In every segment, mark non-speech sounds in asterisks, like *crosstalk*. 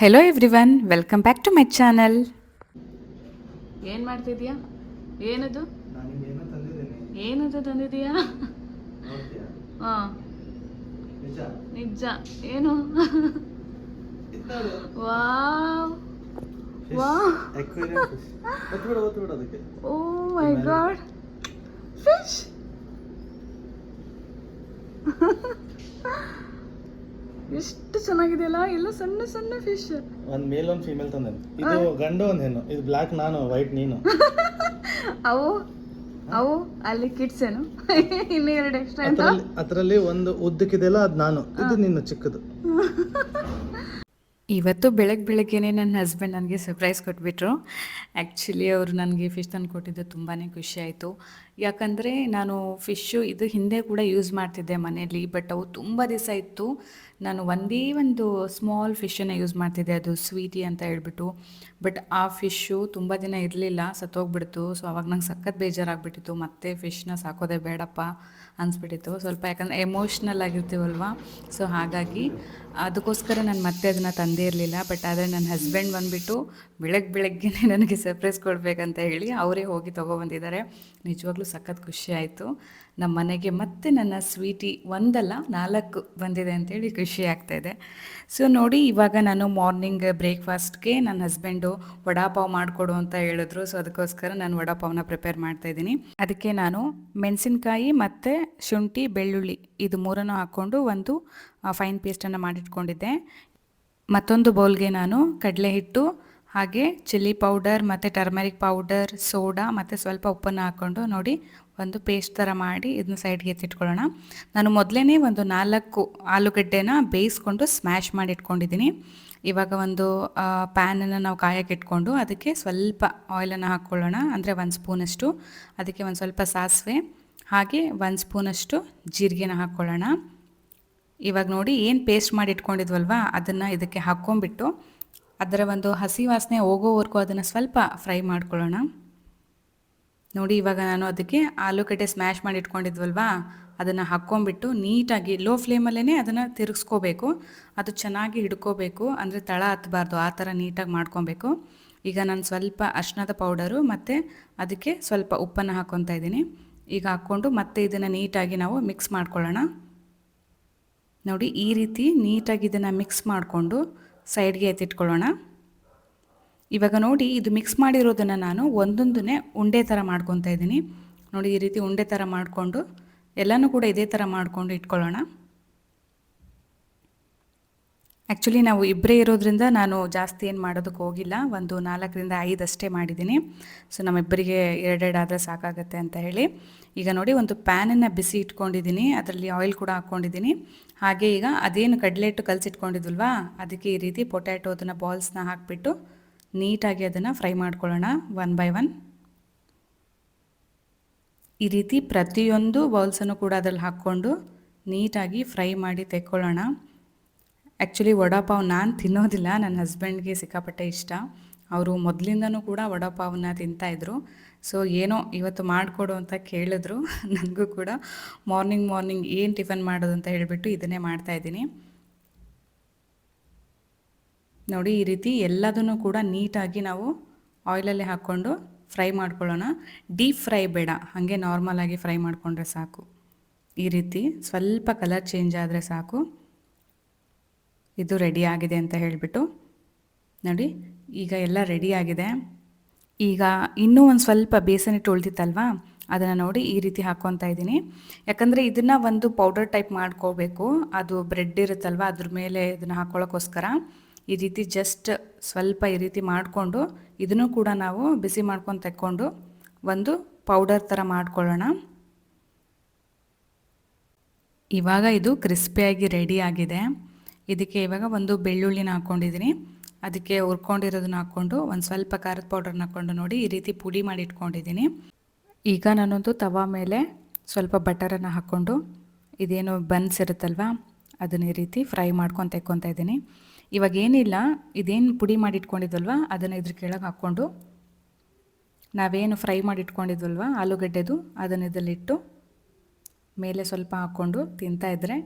Hello everyone welcome back to my channel ಏನು ಮಾಡ್ತಿದ್ಯಾ? ಏನದು? ಏನದು ತಂದಿದೀಯಾ ಹಾಂ. ನಿಜ? ನಿಜ. ಏನು? Wow. Oh my god. Fish *laughs* ಎಷ್ಟು ಚೆನ್ನಾಗಿದೆಯಲ್ಲ? ಎಲ್ಲ ಸಣ್ಣ ಸಣ್ಣ ಫಿಶ್ ಒಂದ್ ಮೇಲ್ ಒಂದು ಫೀಮೇಲ್ ತಂದೆ. ಇದು ಗಂಡು ಒಂದು ಹೆಣ್ಣು. ಇದು ಬ್ಲಾಕ್ ನಾನು ವೈಟ್ ನೀನು. *laughs* ಅವು ಅವು ಅಲ್ಲಿ ಕಿಡ್ಸ್ ಏನು? *laughs* ಇನ್ನು ಎರಡು ಎಕ್ಸ್ಟ್ರಾ ಅದರಲ್ಲಿ ಒಂದು ಉದ್ದಕ್ಕಿದೆಯಲ್ಲ ಅದು ನಾನು. ಇದು ನಿನ್ನ ಚಿಕ್ಕದು. *laughs* ಇವತ್ತು ಬೆಳಗ್ಗೆ ಬೆಳಗ್ಗೆನೇ ನನ್ನ ಹಸ್ಬೆಂಡ್ ನನಗೆ ಸರ್ಪ್ರೈಸ್ ಕೊಟ್ಬಿಟ್ರು. ಆ್ಯಕ್ಚುಲಿ ಅವರು ನನಗೆ ಫಿಶ್ ತಂದು ಕೊಟ್ಟಿದ್ದು ತುಂಬಾ ಖುಷಿ ಆಯಿತು. ಯಾಕಂದರೆ ನಾನು ಫಿಶ್ಶು ಇದು ಹಿಂದೆ ಕೂಡ ಯೂಸ್ ಮಾಡ್ತಿದ್ದೆ ಮನೆಯಲ್ಲಿ, ಬಟ್ ಅವು ತುಂಬ ದಿವಸ ಇತ್ತು. ನಾನು ಒಂದೇ ಒಂದು ಸ್ಮಾಲ್ ಫಿಶನ್ನು ಯೂಸ್ ಮಾಡ್ತಿದ್ದೆ, ಅದು ಸ್ವೀಟಿ ಅಂತ ಹೇಳ್ಬಿಟ್ಟು. ಬಟ್ ಆ ಫಿಶ್ಶು ತುಂಬ ದಿನ ಇರಲಿಲ್ಲ, ಸತ್ತೋಗ್ಬಿಡ್ತು. ಸೊ ಅವಾಗ ನಂಗೆ ಸಖತ್ ಬೇಜಾರಾಗ್ಬಿಟ್ಟಿತ್ತು, ಮತ್ತೆ ಫಿಶ್ನ ಸಾಕೋದೇ ಬೇಡಪ್ಪ ಅನಿಸ್ಬಿಟ್ಟಿತ್ತು. ಸ್ವಲ್ಪ ಯಾಕಂದರೆ ಎಮೋಷ್ನಲ್ ಆಗಿರ್ತೀವಲ್ವ? ಸೊ ಹಾಗಾಗಿ ಅದಕ್ಕೋಸ್ಕರ ನಾನು ಮತ್ತೆ ಅದನ್ನು ತಂದೇ ಇರಲಿಲ್ಲ. ಬಟ್ ಆದರೆ ನನ್ನ ಹಸ್ಬೆಂಡ್ ಬಂದುಬಿಟ್ಟು ಬೆಳಗ್ಗೆ ಬೆಳಗ್ಗೆನೇ ನನಗೆ ಸರ್ಪ್ರೈಸ್ ಕೊಡಬೇಕಂತ ಹೇಳಿ ಅವರೇ ಹೋಗಿ ತೊಗೊಬಂದಿದ್ದಾರೆ ನಿಜವಾಗ್ಲೂ ಸಖತ್ ಖುಷಿ ಆಯಿತು. ನಮ್ಮ ಮನೆಗೆ ಮತ್ತೆ ನನ್ನ ಸ್ವೀಟಿ ಒಂದಲ್ಲ, ನಾಲ್ಕು ಬಂದಿದೆ ಅಂತೇಳಿ ಖುಷಿ ಆಗ್ತಾಯಿದೆ ಸೊ ನೋಡಿ, ಇವಾಗ ನಾನು ಮಾರ್ನಿಂಗ್ ಬ್ರೇಕ್ಫಾಸ್ಟ್ಗೆ ನನ್ನ ಹಸ್ಬೆಂಡು ವಡಾಪಾವ್ ಮಾಡಿಕೊಡು ಅಂತ ಹೇಳಿದ್ರು. ಸೊ ಅದಕ್ಕೋಸ್ಕರ ನಾನು ವಡಾಪಾವ್ನ ಪ್ರಿಪೇರ್ ಮಾಡ್ತಾಯಿದ್ದೀನಿ ಅದಕ್ಕೆ ನಾನು ಮೆಣಸಿನ್ಕಾಯಿ ಮತ್ತು ಶುಂಠಿ, ಬೆಳ್ಳುಳ್ಳಿ ಇದು ಮೂರನ್ನು ಹಾಕ್ಕೊಂಡು ಒಂದು ಫೈನ್ ಪೇಸ್ಟನ್ನು ಮಾಡಿಟ್ಕೊಂಡಿದ್ದೆ. ಮತ್ತೊಂದು ಬೌಲ್ಗೆ ನಾನು ಕಡಲೆ ಹಿಟ್ಟು ಹಾಗೆ ಚಿಲ್ಲಿ ಪೌಡರ್ ಮತ್ತು ಟರ್ಮರಿಕ್ ಪೌಡರ್, ಸೋಡಾ ಮತ್ತು ಸ್ವಲ್ಪ ಉಪ್ಪನ್ನು ಹಾಕ್ಕೊಂಡು ನೋಡಿ ಒಂದು ಪೇಸ್ಟ್ ಥರ ಮಾಡಿ ಇದನ್ನ ಸೈಡ್ಗೆ ಎತ್ತಿಟ್ಕೊಳ್ಳೋಣ. ನಾನು ಮೊದಲೇ ಒಂದು ನಾಲ್ಕು ಆಲೂಗಡ್ಡೆನ ಬೇಯಿಸ್ಕೊಂಡು ಸ್ಮ್ಯಾಶ್ ಮಾಡಿ ಇಟ್ಕೊಂಡಿದ್ದೀನಿ. ಇವಾಗ ಒಂದು ಪ್ಯಾನನ್ನು ನಾವು ಕಾಯಕ್ಕೆ ಇಟ್ಕೊಂಡು ಅದಕ್ಕೆ ಸ್ವಲ್ಪ ಆಯಿಲನ್ನು ಹಾಕ್ಕೊಳ್ಳೋಣ. ಅಂದರೆ ಒಂದು ಸ್ಪೂನಷ್ಟು. ಅದಕ್ಕೆ ಒಂದು ಸ್ವಲ್ಪ ಸಾಸಿವೆ. ಹಾಗೆ ಒಂದು ಸ್ಪೂನಷ್ಟು ಜೀರಿಗೆನ ಹಾಕ್ಕೊಳ್ಳೋಣ. ಇವಾಗ ನೋಡಿ ಏನು ಪೇಸ್ಟ್ ಮಾಡಿ ಇಟ್ಕೊಂಡಿದ್ವಲ್ವ? ಅದನ್ನು ಇದಕ್ಕೆ ಹಾಕ್ಕೊಂಬಿಟ್ಟು ಅದರ ಒಂದು ಹಸಿ ವಾಸನೆ ಹೋಗೋವರೆಗೂ ಅದನ್ನು ಸ್ವಲ್ಪ ಫ್ರೈ ಮಾಡ್ಕೊಳ್ಳೋಣ. ನೋಡಿ ಇವಾಗ ನಾನು ಅದಕ್ಕೆ ಆಲೂಗಡ್ಡೆ ಸ್ಮ್ಯಾಶ್ ಮಾಡಿ ಇಟ್ಕೊಂಡಿದ್ವಲ್ವಾ? ಅದನ್ನು ಹಾಕ್ಕೊಂಬಿಟ್ಟು ನೀಟಾಗಿ ಲೋ ಫ್ಲೇಮಲ್ಲೇ ಅದನ್ನು ತಿರುಗಿಸ್ಕೋಬೇಕು. ಅದು ಚೆನ್ನಾಗಿ ಹಿಡ್ಕೋಬೇಕು. ಅಂದರೆ ತಳ ಹತ್ತಬಾರ್ದು ಆ ಥರ ನೀಟಾಗಿ ಮಾಡ್ಕೊಬೇಕು. ಈಗ ನಾನು ಸ್ವಲ್ಪ ಅರ್ಶಿನದ ಪೌಡರು ಮತ್ತು ಅದಕ್ಕೆ ಸ್ವಲ್ಪ ಉಪ್ಪನ್ನು ಹಾಕ್ಕೊತಾ ಇದ್ದೀನಿ. ಈಗ ಹಾಕ್ಕೊಂಡು ಮತ್ತೆ ಇದನ್ನು ನೀಟಾಗಿ ನಾವು ಮಿಕ್ಸ್ ಮಾಡ್ಕೊಳ್ಳೋಣ. ನೋಡಿ ಈ ರೀತಿ ನೀಟಾಗಿ ಇದನ್ನು ಮಿಕ್ಸ್ ಮಾಡಿಕೊಂಡು ಸೈಡ್ಗೆ ಎತ್ತಿಟ್ಕೊಳ್ಳೋಣ. ಇವಾಗ ನೋಡಿ ಇದು ಮಿಕ್ಸ್ ಮಾಡಿರೋದನ್ನು ನಾನು ಒಂದೊಂದನ್ನೇ ಉಂಡೆ ಥರ ಮಾಡ್ಕೊತಾ ಇದ್ದೀನಿ. ನೋಡಿ ಈ ರೀತಿ ಉಂಡೆ ಥರ ಮಾಡಿಕೊಂಡು ಎಲ್ಲನೂ ಕೂಡ ಇದೇ ಥರ ಮಾಡಿಕೊಂಡು ಇಟ್ಕೊಳ್ಳೋಣ. ಆ್ಯಕ್ಚುಲಿ ನಾವು ಇಬ್ಬರೇ ಇರೋದ್ರಿಂದ ನಾನು ಜಾಸ್ತಿ ಏನು ಮಾಡೋದಕ್ಕೆ ಹೋಗಿಲ್ಲ. ಒಂದು ನಾಲ್ಕರಿಂದ ಐದಷ್ಟೇ ಮಾಡಿದ್ದೀನಿ ಸೊ ನಮ್ಮಿಬ್ಬರಿಗೆ ಎರಡೆರಡು ಆದರೆ ಸಾಕಾಗುತ್ತೆ ಅಂತ ಹೇಳಿ. ಈಗ ನೋಡಿ, ಒಂದು ಪ್ಯಾನನ್ನು ಬಿಸಿ ಇಟ್ಕೊಂಡಿದ್ದೀನಿ ಅದರಲ್ಲಿ ಆಯಿಲ್ ಕೂಡ ಹಾಕ್ಕೊಂಡಿದ್ದೀನಿ ಹಾಗೆ ಈಗ ಅದೇನು ಕಡಲೆ ಹಿಟ್ಟು ಕಲಸಿಟ್ಕೊಂಡಿದ್ವಲ್ವಾ ಅದಕ್ಕೆ ಈ ರೀತಿ ಪೊಟ್ಯಾಟೊ ಅದನ್ನು ಬಾಲ್ಸ್ನ ಹಾಕಿಬಿಟ್ಟು ನೀಟಾಗಿ ಅದನ್ನು ಫ್ರೈ ಮಾಡ್ಕೊಳ್ಳೋಣ ಒನ್ ಬೈ ಒನ್. ಈ ರೀತಿ ಪ್ರತಿಯೊಂದು ಬೌಲ್ಸನ್ನು ಕೂಡ ಅದರಲ್ಲಿ ಹಾಕ್ಕೊಂಡು ನೀಟಾಗಿ ಫ್ರೈ ಮಾಡಿ ತೆಕ್ಕೊಳ್ಳೋಣ. ಆ್ಯಕ್ಚುಲಿ ವಡಾಪಾವ್ ನಾನು ತಿನ್ನೋದಿಲ್ಲ. ನನ್ನ ಹಸ್ಬೆಂಡ್ಗೆ ಸಿಕ್ಕಾಪಟ್ಟೆ ಇಷ್ಟ. ಅವರು ಮೊದಲಿಂದನೂ ಕೂಡ ವಡಾಪಾವನ್ನ ತಿಂತಾಯಿದ್ರು ಸೊ ಏನೋ ಇವತ್ತು ಮಾಡಿಕೊಡು ಅಂತ ಕೇಳಿದ್ರು. *laughs* ನನಗೂ ಕೂಡ ಮಾರ್ನಿಂಗ್ ಮಾರ್ನಿಂಗ್ ಏನು ಟಿಫನ್ ಮಾಡೋದು ಅಂತ ಹೇಳಿಬಿಟ್ಟು ಇದನ್ನೇ ಮಾಡ್ತಾಯಿದ್ದೀನಿ ನೋಡಿ, ಈ ರೀತಿ ಎಲ್ಲದನ್ನು ಕೂಡ ನೀಟಾಗಿ ನಾವು ಆಯಿಲಲ್ಲಿ ಹಾಕ್ಕೊಂಡು ಫ್ರೈ ಮಾಡ್ಕೊಳ್ಳೋಣ. ಡೀಪ್ ಫ್ರೈ ಬೇಡ. ಹಾಗೆ ನಾರ್ಮಲಾಗಿ ಫ್ರೈ ಮಾಡಿಕೊಂಡ್ರೆ ಸಾಕು. ಈ ರೀತಿ ಸ್ವಲ್ಪ ಕಲರ್ ಚೇಂಜ್ ಆದರೆ ಸಾಕು. ಇದು ರೆಡಿ ಆಗಿದೆ ಅಂತ ಹೇಳಿಬಿಟ್ಟು, ನೋಡಿ, ಈಗ ಎಲ್ಲ ರೆಡಿ ಆಗಿದೆ. ಈಗ ಇನ್ನೂ ಒಂದು ಸ್ವಲ್ಪ ಬೇಸನ್ ಇಟ್ಟು ಉಳಿದಿತ್ತಲ್ವಾ? ಅದನ್ನು ನೋಡಿ ಈ ರೀತಿ ಹಾಕ್ಕೊತಾ ಇದ್ದೀನಿ. ಯಾಕಂದರೆ ಇದನ್ನು ಒಂದು ಪೌಡರ್ ಟೈಪ್ ಮಾಡ್ಕೋಬೇಕು. ಅದು ಬ್ರೆಡ್ ಇರುತ್ತಲ್ವ, ಅದ್ರ ಮೇಲೆ ಇದನ್ನು ಹಾಕ್ಕೊಳ್ಳೋಕ್ಕೋಸ್ಕರ ಈ ರೀತಿ ಜಸ್ಟ್ ಸ್ವಲ್ಪ ಈ ರೀತಿ ಮಾಡಿಕೊಂಡು, ಇದನ್ನು ಕೂಡ ನಾವು ಬಿಸಿ ಮಾಡ್ಕೊಂಡು ತೆಕ್ಕೊಂಡು ಒಂದು ಪೌಡರ್ ಥರ ಮಾಡ್ಕೊಳ್ಳೋಣ. ಇವಾಗ ಇದು ಕ್ರಿಸ್ಪಿಯಾಗಿ ರೆಡಿ ಆಗಿದೆ. ಇದಕ್ಕೆ ಇವಾಗ ಒಂದು ಬೆಳ್ಳುಳ್ಳಿನ ಹಾಕ್ಕೊಂಡಿದ್ದೀನಿ. ಅದಕ್ಕೆ ಹುರ್ಕೊಂಡಿರೋದನ್ನ ಹಾಕ್ಕೊಂಡು ಒಂದು ಸ್ವಲ್ಪ ಖಾರದ ಪೌಡರ್ನ ಹಾಕ್ಕೊಂಡು ನೋಡಿ ಈ ರೀತಿ ಪುಡಿ ಮಾಡಿ ಇಟ್ಕೊಂಡಿದ್ದೀನಿ. ಈಗ ನಾನೊಂದು ತವಾ ಮೇಲೆ ಸ್ವಲ್ಪ ಬಟರನ್ನು ಹಾಕ್ಕೊಂಡು ಇದೇನು ಬನ್ಸ್ ಇರುತ್ತಲ್ವ, ಅದನ್ನ ಈ ರೀತಿ ಫ್ರೈ ಮಾಡ್ಕೊಂಡು ತೆಕ್ಕೊತಾ ಇದ್ದೀನಿ. ಇವಾಗ ಏನಿಲ್ಲ, ಇದೇನು ಪುಡಿ ಮಾಡಿ ಇಟ್ಕೊಂಡಿದ್ವಲ್ವ ಅದನ್ನು ಇದ್ರ ಕೆಳಗೆ ಹಾಕ್ಕೊಂಡು ನಾವೇನು ಫ್ರೈ ಮಾಡಿ ಇಟ್ಕೊಂಡಿದ್ವಲ್ವ ಆಲೂಗಡ್ಡೆದು ಅದನ್ನು ಇದರಲ್ಲಿಟ್ಟು ಮೇಲೆ ಸ್ವಲ್ಪ ಹಾಕ್ಕೊಂಡು ತಿಂತಾಯಿದ್ರೆ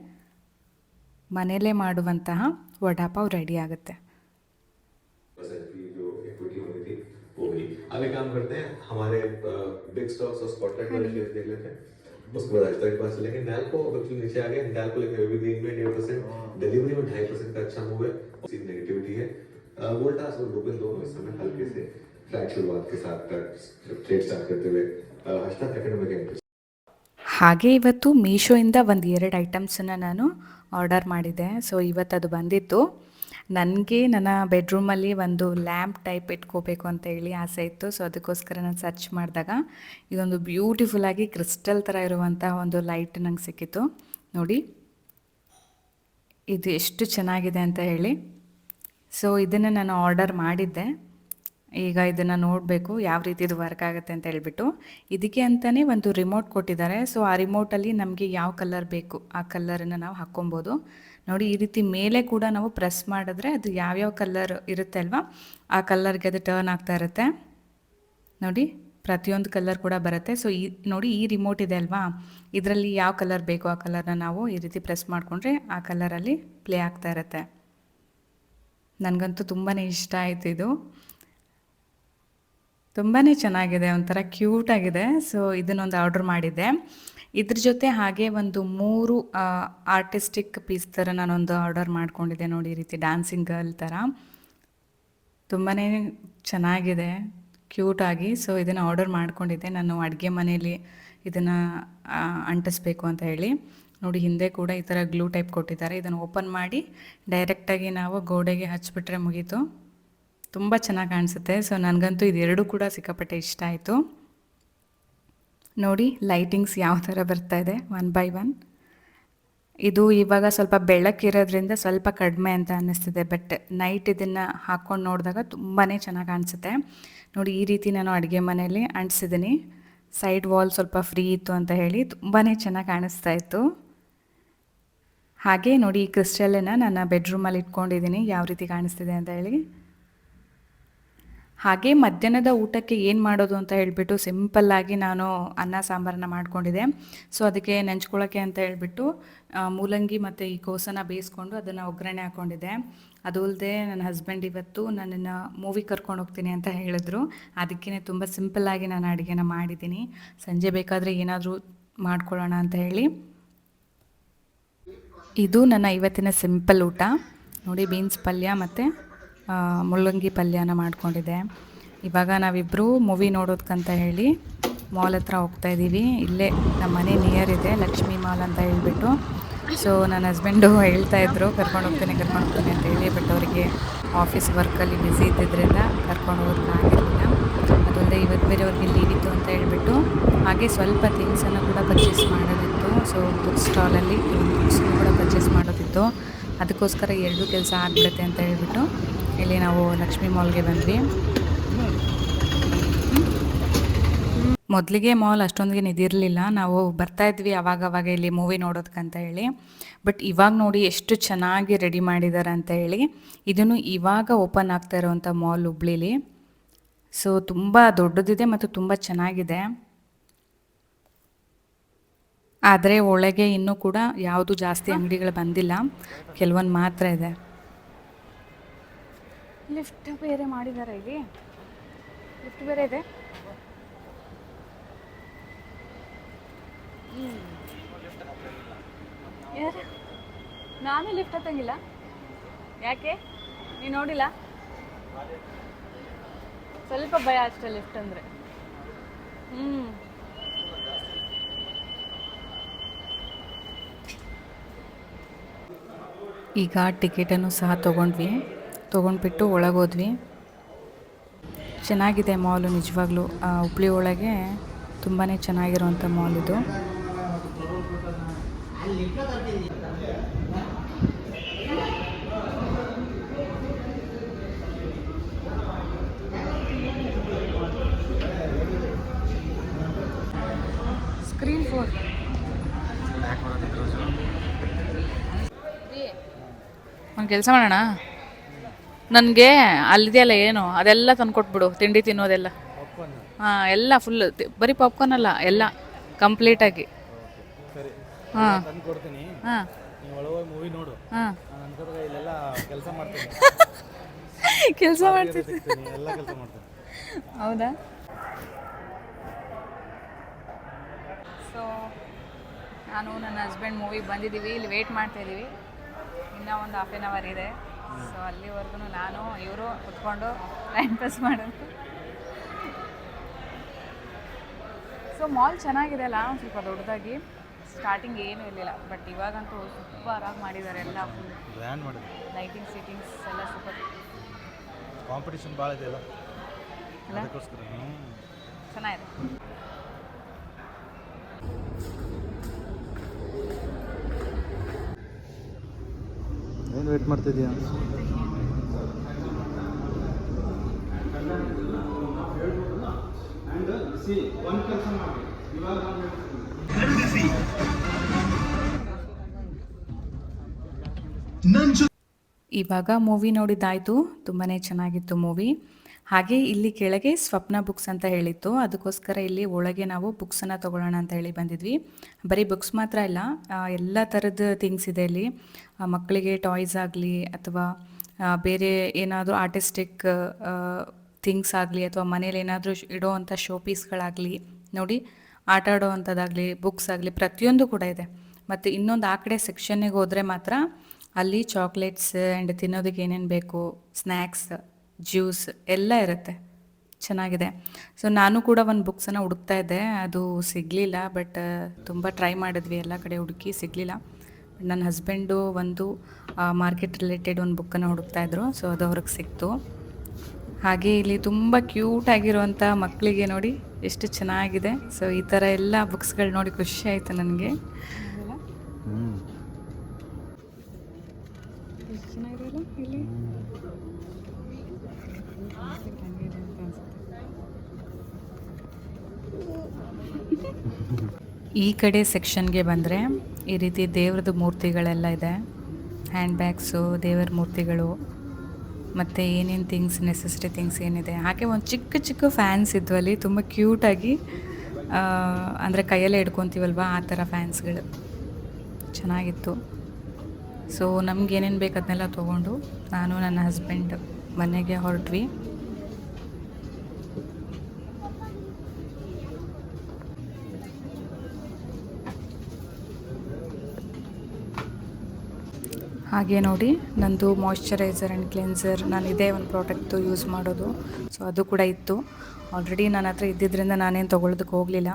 ಮನೆಯಲ್ಲೇ ಮಾಡುವಂತಹ ವಡಾಪಾವ್ ರೆಡಿ ಆಗುತ್ತೆ परसेंट की जो इक्विटी होनी थी वो हुई अब एक काम करते हैं हमारे बिग स्टॉक्स और स्पॉटलाइट वाले शेयर देख लेते हैं उसके बाद अजता के पास चलेंगे नैल्को एक्चुअली नीचे आ गया नैल्को लेके भी ग्रीन में डेढ़ परसेंट डिलीवरी में ढाई परसेंट का अच्छा मूव है उसी नेगेटिविटी है वोल्टास और लुपिन दोनों इस समय हल्के से फ्लैट शुरुआत के साथ ट्रेड स्टार्ट करते हुए हर्षद एकेडमिक इंटरेस्ट ಹಾಗೆ ಇವತ್ತು ಮೀಶೋಯಿಂದ ಒಂದು ಎರಡು ಐಟಮ್ಸನ್ನು ನಾನು ಆರ್ಡರ್ ಮಾಡಿದೆ. ಸೊ ಇವತ್ತು ಅದು ಬಂದಿತ್ತು. ನನಗೆ ನನ್ನ ಬೆಡ್ರೂಮಲ್ಲಿ ಒಂದು ಲ್ಯಾಂಪ್ ಟೈಪ್ ಇಟ್ಕೋಬೇಕು ಅಂತ ಹೇಳಿ ಆಸೆ ಇತ್ತು. ಸೊ ಅದಕ್ಕೋಸ್ಕರ ನಾನು ಸರ್ಚ್ ಮಾಡಿದಾಗ ಇದೊಂದು ಬ್ಯೂಟಿಫುಲ್ಲಾಗಿ ಕ್ರಿಸ್ಟಲ್ ಥರ ಇರುವಂಥ ಒಂದು ಲೈಟ್ ನಂಗೆ ಸಿಕ್ಕಿತ್ತು. ನೋಡಿ. ಇದು ಎಷ್ಟು ಚೆನ್ನಾಗಿದೆ ಅಂತ ಹೇಳಿ. ಸೊ ಇದನ್ನು ನಾನು ಆರ್ಡರ್ ಮಾಡಿದ್ದೆ. ಈಗ ಇದನ್ನು ನೋಡಬೇಕು ಯಾವ ರೀತಿ ಇದು ವರ್ಕ್ ಆಗುತ್ತೆ ಅಂತ ಹೇಳ್ಬಿಟ್ಟು. ಇದಕ್ಕೆ ಅಂತಲೇ ಒಂದು ರಿಮೋಟ್ ಕೊಟ್ಟಿದ್ದಾರೆ. ಸೊ ಆ ರಿಮೋಟಲ್ಲಿ ನಮಗೆ ಯಾವ ಕಲರ್ ಬೇಕು, ಆ ಕಲ್ಲರನ್ನು ನಾವು ಹಾಕ್ಕೊಬೋದು. ನೋಡಿ, ಈ ರೀತಿ ಮೇಲೆ ಕೂಡ ನಾವು ಪ್ರೆಸ್ ಮಾಡಿದ್ರೆ ಅದು ಯಾವ್ಯಾವ ಕಲ್ಲರ್ ಇರುತ್ತೆ ಅಲ್ವಾ? ಆ ಕಲ್ಲರ್ಗೆ ಅದು ಟರ್ನ್ ಆಗ್ತಾ ಇರುತ್ತೆ. ನೋಡಿ, ಪ್ರತಿಯೊಂದು ಕಲರ್ ಕೂಡ ಬರುತ್ತೆ. ಸೊ ಈ, ನೋಡಿ, ಈ ರಿಮೋಟ್ ಇದೆ ಅಲ್ವಾ? ಇದರಲ್ಲಿ ಯಾವ ಕಲರ್ ಬೇಕು, ಆ ಕಲರ್ನ ನಾವು ಈ ರೀತಿ ಪ್ರೆಸ್ ಮಾಡಿಕೊಂಡ್ರೆ ಆ ಕಲರಲ್ಲಿ ಪ್ಲೇ ಆಗ್ತಾ ಇರುತ್ತೆ. ನನಗಂತೂ ತುಂಬಾ ಇಷ್ಟ ಆಯಿತು ಇದು. ತುಂಬಾ ಚೆನ್ನಾಗಿದೆ, ಒಂಥರ ಕ್ಯೂಟಾಗಿದೆ ಸೊ, ಇದನ್ನೊಂದು ಆರ್ಡರ್ ಮಾಡಿದ್ದೆ. ಇದ್ರ ಜೊತೆ ಹಾಗೆ ಒಂದು ಮೂರು ಆರ್ಟಿಸ್ಟಿಕ್ ಪೀಸ್ ಥರ ನಾನೊಂದು ಆರ್ಡರ್ ಮಾಡ್ಕೊಂಡಿದ್ದೆ ನೋಡಿ, ಈ ರೀತಿ ಡ್ಯಾನ್ಸಿಂಗ್ ಗರ್ಲ್ ಥರ. ತುಂಬಾ ಚೆನ್ನಾಗಿದೆ ಕ್ಯೂಟಾಗಿ ಸೊ, ಇದನ್ನು ಆರ್ಡರ್ ಮಾಡ್ಕೊಂಡಿದ್ದೆ. ನಾನು ಅಡುಗೆ ಮನೆಯಲ್ಲಿ ಇದನ್ನು ಅಂಟಿಸ್ಬೇಕು ಅಂತ ಹೇಳಿ. ನೋಡಿ, ಹಿಂದೆ ಕೂಡ ಈ ಥರ ಗ್ಲೂ ಟೈಪ್ ಕೊಟ್ಟಿದ್ದಾರೆ. ಇದನ್ನು ಓಪನ್ ಮಾಡಿ ಡೈರೆಕ್ಟಾಗಿ ನಾವು ಗೋಡೆಗೆ ಹಚ್ಚಿಬಿಟ್ರೆ ಮುಗೀತು. ತುಂಬ ಚೆನ್ನಾಗಿ ಕಾಣಿಸುತ್ತೆ. ಸೊ, ನನಗಂತೂ ಇದೆರಡೂ ಕೂಡ ಸಿಕ್ಕಾಪಟ್ಟೆ ಇಷ್ಟ ಆಯಿತು. ನೋಡಿ ಲೈಟಿಂಗ್ಸ್ ಯಾವ ಥರ ಬರ್ತಾ ಇದೆ ಒನ್ ಬೈ ಒನ್ ಇದು ಇವಾಗ ಸ್ವಲ್ಪ ಬೆಳಕಿರೋದ್ರಿಂದ ಸ್ವಲ್ಪ ಕಡಿಮೆ ಅಂತ ಅನ್ನಿಸ್ತಿದೆ ಬಟ್ ನೈಟ್ ಇದನ್ನು ಹಾಕ್ಕೊಂಡು ನೋಡಿದಾಗ ತುಂಬಾ ಚೆನ್ನಾಗಿ ಕಾಣಿಸುತ್ತೆ. ನೋಡಿ, ಈ ರೀತಿ ನಾನು ಅಡುಗೆ ಮನೆಯಲ್ಲಿ ಅಂಟಿಸಿದ್ದೀನಿ ಸೈಡ್ ವಾಲ್ ಸ್ವಲ್ಪ ಫ್ರೀ ಇತ್ತು ಅಂತ ಹೇಳಿ ತುಂಬಾ ಚೆನ್ನಾಗಿ ಕಾಣಿಸ್ತಾ ಇತ್ತು. ಹಾಗೆ ನೋಡಿ, ಈ ಕ್ರಿಸ್ಟಲನ್ನು ನನ್ನ ಬೆಡ್ರೂಮಲ್ಲಿ ಇಟ್ಕೊಂಡಿದ್ದೀನಿ ಯಾವ ರೀತಿ ಕಾಣಿಸ್ತಿದೆ ಅಂತ ಹೇಳಿ. ಹಾಗೆ ಮಧ್ಯಾಹ್ನದ ಊಟಕ್ಕೆ ಏನು ಮಾಡೋದು ಅಂತ ಹೇಳಿಬಿಟ್ಟು ಸಿಂಪಲ್ಲಾಗಿ ನಾನು ಅನ್ನ ಸಾಂಬಾರನ್ನ ಮಾಡ್ಕೊಂಡಿದ್ದೆ. ಸೊ ಅದಕ್ಕೆ ನೆಂಚ್ಕೊಳ್ಳೋಕ್ಕೆ ಅಂತ ಹೇಳಿಬಿಟ್ಟು ಮೂಲಂಗಿ ಮತ್ತು ಈ ಕೋಸನ ಬೇಯಿಸ್ಕೊಂಡು ಅದನ್ನು ಒಗ್ಗರಣೆ ಹಾಕ್ಕೊಂಡಿದ್ದೆ ಅದು ಅಲ್ಲದೆ ನನ್ನ ಹಸ್ಬೆಂಡ್ ಇವತ್ತು ನನ್ನನ್ನು ಮೂವಿ ಕರ್ಕೊಂಡು ಹೋಗ್ತೀನಿ ಅಂತ ಹೇಳಿದ್ರು. ಅದಕ್ಕೇ ತುಂಬ ಸಿಂಪಲ್ಲಾಗಿ ನಾನು ಅಡುಗೆನ ಮಾಡಿದ್ದೀನಿ. ಸಂಜೆ ಬೇಕಾದರೆ ಏನಾದರೂ ಮಾಡ್ಕೊಳ್ಳೋಣ ಅಂತ ಹೇಳಿ. ಇದು ನನ್ನ ಇವತ್ತಿನ ಸಿಂಪಲ್ ಊಟ. ನೋಡಿ ಬೀನ್ಸ್ ಪಲ್ಯ ಮತ್ತು ಮುಳ್ಳಂಗಿ ಪಲ್ಯನ ಮಾಡಿಕೊಂಡಿದ್ದೆ. ಇವಾಗ ನಾವಿಬ್ಬರು ಮೂವಿ ನೋಡೋದಕ್ಕಂತ ಹೇಳಿ ಮಾಲ್ ಹತ್ರ ಹೋಗ್ತಾ ಇದ್ದೀವಿ ಇಲ್ಲೇ ನಮ್ಮ ಮನೆ ನಿಯರ್ ಇದೆ, ಲಕ್ಷ್ಮಿ ಮಾಲ್ ಅಂತ ಹೇಳಿಬಿಟ್ಟು. ಸೊ ನನ್ನ ಹಸ್ಬೆಂಡು ಹೇಳ್ತಾ ಇದ್ರು, ಕರ್ಕೊಂಡು ಹೋಗ್ತೀನಿ ಕರ್ಕೊಂಡು ಹೋಗ್ತೀನಿ ಅಂತ ಹೇಳಿ ಬಟ್ ಅವರಿಗೆ ಆಫೀಸ್ ವರ್ಕಲ್ಲಿ ಬ್ಯುಸಿ ಇದ್ದಿದ್ದರಿಂದ ಕರ್ಕೊಂಡು ಹೋಗೋದಕ್ಕಾಗಿರಲಿಲ್ಲ ಅದಲ್ಲದೆ ಇವತ್ತು ಬೇರೆ ಅವ್ರಿಗೆ ಲೀವ್ ಇತ್ತು ಅಂತ ಹೇಳಿಬಿಟ್ಟು, ಹಾಗೆ ಸ್ವಲ್ಪ ಥಿಂಗ್ಸನ್ನು ಕೂಡ ಪರ್ಚೇಸ್ ಮಾಡೋದಿತ್ತು. ಸೊ ಬುಕ್ ಸ್ಟಾಲಲ್ಲಿ ಬುಕ್ಸನ್ನು ಕೂಡ ಪರ್ಚೇಸ್ ಮಾಡೋದಿತ್ತು. ಅದಕ್ಕೋಸ್ಕರ ಎರಡೂ ಕೆಲಸ ಆಗ್ಬಿಡುತ್ತೆ ಅಂತ ಹೇಳ್ಬಿಟ್ಟು ಇಲ್ಲಿ ನಾವು ಲಕ್ಷ್ಮಿ ಮಾಲ್ಗೆ ಬಂದ್ವಿ. ಮೊದಲಿಗೆ ಮಾಲ್ ಅಷ್ಟೊಂದಿಗೆ ಇದಿರಲಿಲ್ಲ ನಾವು ಬರ್ತಾ ಇದ್ವಿ ಅವಾಗ ಅವಾಗ ಇಲ್ಲಿ ಮೂವಿ ನೋಡೋದಕ್ಕಂತ ಹೇಳಿ. ಬಟ್ ಇವಾಗ ನೋಡಿ ಎಷ್ಟು ಚೆನ್ನಾಗಿ ರೆಡಿ ಮಾಡಿದ್ದಾರೆ ಅಂತ ಹೇಳಿ. ಇದನ್ನು ಇವಾಗ ಓಪನ್ ಆಗ್ತಾ ಇರೋವಂಥ ಮಾಲ್ ಹುಬ್ಳಿಲಿ. ಸೊ ತುಂಬ ದೊಡ್ಡದಿದೆ ಮತ್ತು ತುಂಬ ಚೆನ್ನಾಗಿದೆ. ಆದರೆ ಒಳಗೆ ಇನ್ನೂ ಕೂಡ ಯಾವುದು ಜಾಸ್ತಿ ಅಂಗಡಿಗಳು ಬಂದಿಲ್ಲ. ಕೆಲವೊಂದು ಮಾತ್ರ ಇದೆ. ಲಿಫ್ಟ್ ಬೇರೆ ಮಾಡಿದ್ದಾರೆ ಇಲ್ಲಿ. ಲಿಫ್ಟ್ ಬೇರೆ ಇದೆ. ಯಾರು? ನಾನು ಲಿಫ್ಟ್ ಹತ್ತಂಗಿಲ್ಲ. ಯಾಕೆ? ನೀನು ನೋಡಿಲ್ಲ? ಸ್ವಲ್ಪ ಭಯ ಅಷ್ಟೇ ಲಿಫ್ಟ್ ಅಂದರೆ. ಹ್ಞೂ ಈಗ ಟಿಕೆಟನ್ನು ಸಹ ತೊಗೊಂಡ್ವಿ. ತೊಗೊಂಡ್ಬಿಟ್ಟು ಒಳಗೆ ಹೋದ್ವಿ ಚೆನ್ನಾಗಿದೆ ಮಾಲು ನಿಜವಾಗ್ಲೂ. ಹುಬ್ಳಿ ಒಳಗೆ ತುಂಬಾ ಚೆನ್ನಾಗಿರುವಂಥ ಮಾಲ್ ಇದು. ಸ್ಕ್ರೀನ್ ಫೋರ್ ಒಂದು ಕೆಲಸ ಮಾಡೋಣ? ನನಗೆ ಅಲ್ಲಿದೆಯಲ್ಲ ಏನು ಅದೆಲ್ಲ ತಂದ್ಕೊಟ್ಬಿಡು ತಿಂಡಿ ತಿನ್ನೋದೆಲ್ಲ. ಹಾಂ ಎಲ್ಲ ಫುಲ್ ಬರೀ ಪಾಪ್ಕಾರ್ನ್ ಅಲ್ಲ ಎಲ್ಲ ಕಂಪ್ಲೀಟಾಗಿ ಸರಿ ಹಾಂ. ಮೂವಿ ನೋಡು. ಹಾಂ. ನಾನು ಅನ್ಕೋದಾಗ ಇಲ್ಲೆಲ್ಲ ಕೆಲಸ ಮಾಡ್ತೀನಿ. *laughs* ಕೆಲಸ ಎಲ್ಲ ಕೆಲಸ ಮಾಡ್ತೀನಿ. ಹೌದಾ? ಸೊ ನಾನು ನನ್ನ ಹಸ್ಬೆಂಡ್ ಮೂವಿಗೆ ಬಂದಿದ್ದೀವಿ ಇಲ್ಲಿ ವೇಟ್ ಮಾಡ್ತಾ ಇದ್ದೀವಿ ಇನ್ನೂ ಒಂದು ಹಾಫ್ ಆನ್ ಅವರ್ ಇದೆ. ಸೊ ಅಲ್ಲಿವರೆಗೂ ನಾನು ಇವರು ಕುತ್ಕೊಂಡು ಟೈಮ್ ಪಾಸ್ ಮಾಡೋದು. ಸೊ ಮಾಲ್ ಚೆನ್ನಾಗಿದೆ ಅಲ್ಲ ಸ್ವಲ್ಪ ದೊಡ್ಡದಾಗಿ. ಸ್ಟಾರ್ಟಿಂಗ್ ಏನೂ ಇರಲಿಲ್ಲ ಬಟ್ ಇವಾಗಂತೂ ಸೂಪರಾಗಿ ಮಾಡಿದ್ದಾರೆ ಎಲ್ಲ. ಗ್ರ್ಯಾಂಡ್ ಮಾಡಿದ್ರು. ಲೈಟಿಂಗ್ ಸೀಟಿಂಗ್ಸ್ ಎಲ್ಲ ಸೂಪರ್ ಕಾಂಪಿಟೇಷನ್ ಭಾಳ ಇದೆ ಅಲ್ಲ? ಅದಕ್ಕೋಸ್ಕರ ಚೆನ್ನಾಗಿದೆ. ವೇಟ್ ಮಾಡ್ತಿದ್ಯಾ? ಇವಾಗ ಮೂವಿ ನೋಡಿದ್ದಾಯಿತು ತುಂಬಾನೇ ಚೆನ್ನಾಗಿತ್ತು ಮೂವಿ ಹಾಗೆ ಇಲ್ಲಿ ಕೆಳಗೆ ಸ್ವಪ್ನ ಬುಕ್ಸ್ ಅಂತ ಹೇಳಿತ್ತು. ಅದಕ್ಕೋಸ್ಕರ ಇಲ್ಲಿ ಒಳಗೆ ನಾವು ಬುಕ್ಸನ್ನು ತೊಗೊಳ್ಳೋಣ ಅಂತ ಹೇಳಿ ಬಂದಿದ್ವಿ. ಬರೀ ಬುಕ್ಸ್ ಮಾತ್ರ ಇಲ್ಲ ಎಲ್ಲ ಥರದ ಥಿಂಗ್ಸ್ ಇದೆ ಇಲ್ಲಿ. ಮಕ್ಕಳಿಗೆ ಟಾಯ್ಸ್ ಆಗಲಿ ಅಥವಾ ಬೇರೆ ಏನಾದರೂ ಆರ್ಟಿಸ್ಟಿಕ್ ಥಿಂಗ್ಸ್ ಆಗಲಿ ಅಥವಾ ಮನೇಲಿ ಏನಾದರೂ ಇಡೋವಂಥ ಶೋ ಪೀಸ್ಗಳಾಗಲಿ ನೋಡಿ, ಆಟ ಆಡೋವಂಥದ್ದಾಗಲಿ ಬುಕ್ಸ್ ಆಗಲಿ ಪ್ರತಿಯೊಂದು ಕೂಡ ಇದೆ. ಮತ್ತು ಇನ್ನೊಂದು ಆ ಕಡೆ ಸೆಕ್ಷನ್ನಿಗೆ ಹೋದರೆ ಮಾತ್ರ ಅಲ್ಲಿ ಚಾಕ್ಲೇಟ್ಸ್ ಆ್ಯಂಡ್ ತಿನ್ನೋದಕ್ಕೆ ಏನೇನು ಬೇಕು ಸ್ನ್ಯಾಕ್ಸ್ ಜ್ಯೂಸ್ ಎಲ್ಲ ಇರುತ್ತೆ. ಚೆನ್ನಾಗಿದೆ. ಸೊ ನಾನು ಕೂಡ ಒಂದು ಬುಕ್ಸನ್ನು ಹುಡುಕ್ತಾ ಇದ್ದೆ. ಅದು ಸಿಗಲಿಲ್ಲ ಬಟ್ ತುಂಬ ಟ್ರೈ ಮಾಡಿದ್ವಿ. ಎಲ್ಲ ಕಡೆ ಹುಡುಕಿ ಸಿಗಲಿಲ್ಲ. ನನ್ನ ಹಸ್ಬೆಂಡು ಒಂದು ಮಾರ್ಕೆಟ್ ರಿಲೇಟೆಡ್ ಒಂದು ಬುಕ್ಕನ್ನು ಹುಡುಕ್ತಾ ಇದ್ರು. ಸೊ ಅದು ಅವ್ರಿಗೆ ಸಿಕ್ತು. ಹಾಗೆ ಇಲ್ಲಿ ತುಂಬ ಕ್ಯೂಟ್ ಆಗಿರುವಂಥ ಮಕ್ಕಳಿಗೆ ನೋಡಿ ಎಷ್ಟು ಚೆನ್ನಾಗಿದೆ. ಸೊ ಈ ಥರ ಎಲ್ಲ ಬುಕ್ಸ್ಗಳು ನೋಡಿ ಖುಷಿ ಆಯಿತು ನನಗೆ. ಹ್ಞೂ *laughs* ಈ ಕಡೆ ಸೆಕ್ಷನ್ಗೆ ಬಂದರೆ ಈ ರೀತಿ ದೇವ್ರದ್ದು ಮೂರ್ತಿಗಳೆಲ್ಲ ಇದೆ. ಹ್ಯಾಂಡ್ ಬ್ಯಾಗ್ಸು ದೇವರ ಮೂರ್ತಿಗಳು, ಮತ್ತು ಏನೇನು ಥಿಂಗ್ಸ್ ನೆಸೆಸಿಟಿ ಥಿಂಗ್ಸ್ ಏನಿದೆ. ಹಾಗೆ ಒಂದು ಚಿಕ್ಕ ಚಿಕ್ಕ ಫ್ಯಾನ್ಸ್ ಇದ್ವು ಅಲ್ಲಿ. ತುಂಬ ಕ್ಯೂಟಾಗಿ ಅಂದರೆ ಕೈಯಲ್ಲೇ ಹಿಡ್ಕೊತೀವಲ್ವ ಆ ಥರ ಫ್ಯಾನ್ಸ್ಗಳು. ಚೆನ್ನಾಗಿತ್ತು. ಸೊ ನಮ್ಗೆ ಏನೇನು ಬೇಕು ಅದನ್ನೆಲ್ಲ ತೊಗೊಂಡು ನಾನು ನನ್ನ ಹಸ್ಬೆಂಡ್ ಮನೆಗೆ ಹೊರಟ್ವಿ. ಹಾಗೆ ನೋಡಿ, ನಂದು ಮಾಯ್ಶ್ಚರೈಸರ್ ಆ್ಯಂಡ್ ಕ್ಲೆನ್ಸರ್ ನಾನು ಇದೇ ಒಂದು ಪ್ರಾಡಕ್ಟು ಯೂಸ್ ಮಾಡೋದು. ಸೊ ಅದು ಕೂಡ ಇತ್ತು. ಆಲ್ರೆಡಿ ನನ್ನ ಹತ್ರ ಇದ್ದಿದ್ದರಿಂದ ನಾನೇನು ತೊಗೊಳೋದಕ್ಕೆ ಹೋಗಲಿಲ್ಲ.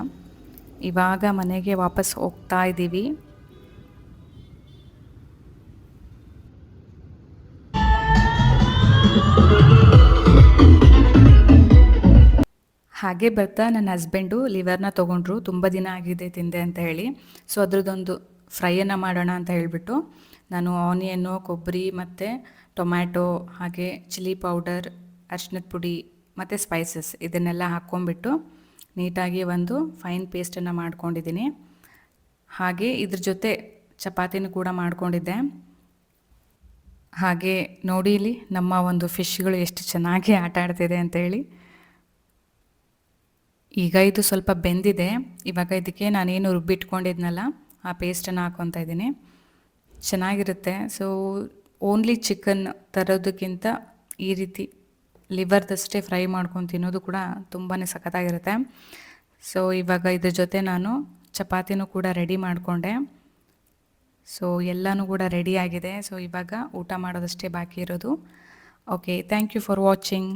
ಇವಾಗ ಮನೆಗೆ ವಾಪಸ್ ಹೋಗ್ತಾ ಇದ್ದೀವಿ. ಹಾಗೆ ಬರ್ತಾ ನನ್ನ ಹಸ್ಬೆಂಡು ಲಿವರ್ನ ತೊಗೊಂಡ್ರು. ತುಂಬ ದಿನ ಆಗಿದೆ ತಿಂದೆ ಅಂತ ಹೇಳಿ. ಸೊ ಅದ್ರದ್ದೊಂದು ಫ್ರೈಯನ್ನು ಮಾಡೋಣ ಅಂತ ಹೇಳಿಬಿಟ್ಟು. ನಾನು ಆನಿಯನ್ನು ಕೊಬ್ಬರಿ ಮತ್ತು ಟೊಮ್ಯಾಟೊ, ಹಾಗೆ ಚಿಲ್ಲಿ ಪೌಡರ್ ಅರ್ಶಿನದ ಪುಡಿ ಮತ್ತು ಸ್ಪೈಸಸ್ ಇದನ್ನೆಲ್ಲ ಹಾಕ್ಕೊಂಬಿಟ್ಟು ನೀಟಾಗಿ ಒಂದು ಫೈನ್ ಪೇಸ್ಟನ್ನು ಮಾಡ್ಕೊಂಡಿದ್ದೀನಿ. ಹಾಗೆ ಇದ್ರ ಜೊತೆ ಚಪಾತಿನೂ ಕೂಡ ಮಾಡ್ಕೊಂಡಿದ್ದೆ. ಹಾಗೆ ನೋಡಿ ಇಲ್ಲಿ ನಮ್ಮ ಒಂದು ಫಿಶ್ಗಳು ಎಷ್ಟು ಚೆನ್ನಾಗಿ ಆಟ ಆಡ್ತಿದೆ ಅಂತೇಳಿ ಈಗ ಇದು ಸ್ವಲ್ಪ ಬೆಂದಿದೆ. ಇವಾಗ ಇದಕ್ಕೆ ನಾನೇನು ರುಬ್ಬಿಟ್ಕೊಂಡಿದ್ನಲ್ಲ, ಆ ಪೇಸ್ಟನ್ನು ಹಾಕ್ಕೊತಾ ಇದ್ದೀನಿ. ಚೆನ್ನಾಗಿರುತ್ತೆ. ಸೊ ಓನ್ಲಿ ಚಿಕನ್ ತರೋದಕ್ಕಿಂತ ಈ ರೀತಿ ಲಿವರ್ದಷ್ಟೇ ಫ್ರೈ ಮಾಡ್ಕೊಂಡು ತಿನ್ನೋದು ಕೂಡ ತುಂಬಾ ಸಖತ್ತಾಗಿರುತ್ತೆ. ಸೊ ಇವಾಗ ಇದ್ರ ಜೊತೆ ನಾನು ಚಪಾತಿನೂ ಕೂಡ ರೆಡಿ ಮಾಡಿಕೊಂಡೆ. ಸೊ ಎಲ್ಲನೂ ಕೂಡ ರೆಡಿ ಆಗಿದೆ. ಸೊ ಇವಾಗ ಊಟ ಮಾಡೋದಷ್ಟೇ ಬಾಕಿ ಇರೋದು. Okay thank you for watching